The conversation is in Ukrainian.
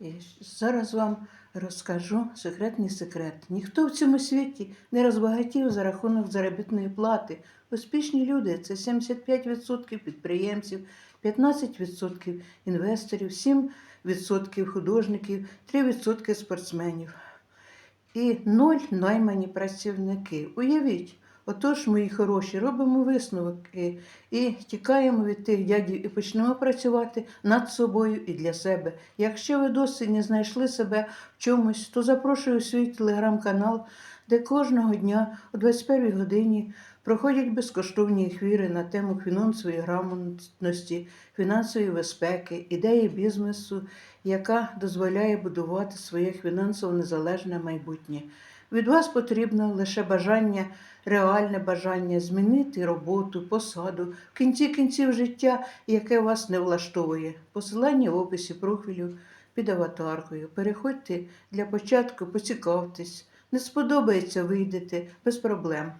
І зараз вам розкажу секретний секрет. Ніхто в цьому світі не розбагатів за рахунок заробітної плати. Успішні люди це 75% підприємців, 15% інвесторів, 7% художників, 3% спортсменів і ноль наймані працівники. Уявіть, отож, мої хороші, робимо висновки і тікаємо від тих дядів і почнемо працювати над собою і для себе. Якщо ви досі не знайшли себе в чомусь, то запрошую у свій телеграм-канал, де кожного дня о 21 годині проходять безкоштовні ефіри на тему фінансової грамотності, фінансової безпеки, ідеї бізнесу, яка дозволяє будувати своє фінансово незалежне майбутнє. Від вас потрібно лише бажання, реальне бажання змінити роботу, посаду, в кінці кінців життя, яке вас не влаштовує. Посилання в описі профілю під аватаркою. Переходьте для початку, поцікавтесь. Не сподобається, вийдете без проблем.